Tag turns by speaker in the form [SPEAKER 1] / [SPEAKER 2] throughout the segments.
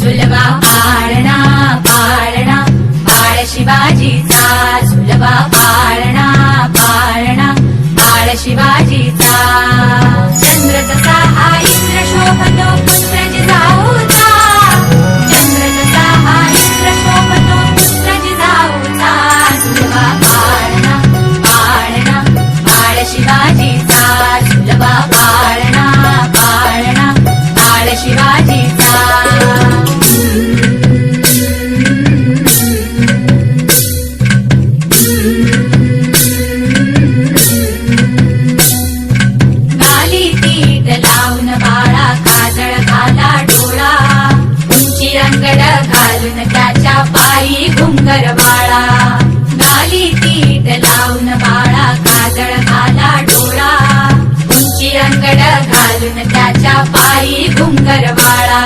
[SPEAKER 1] सुलभा पाळणा पाळणा बाळ शिवाजीचा सुलभा पाळणा पाळणा बाळ शिवाजीचा चंद्र तसा हा इंद्र शोभतो आई घुंगर बाळा. गाली तीट लावून बाळा. काजळ घाला डोळा. उंची अंगड घालून त्याच्या पायी घुंगर बाळा.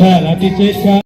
[SPEAKER 2] చేశారు అది చేశారు.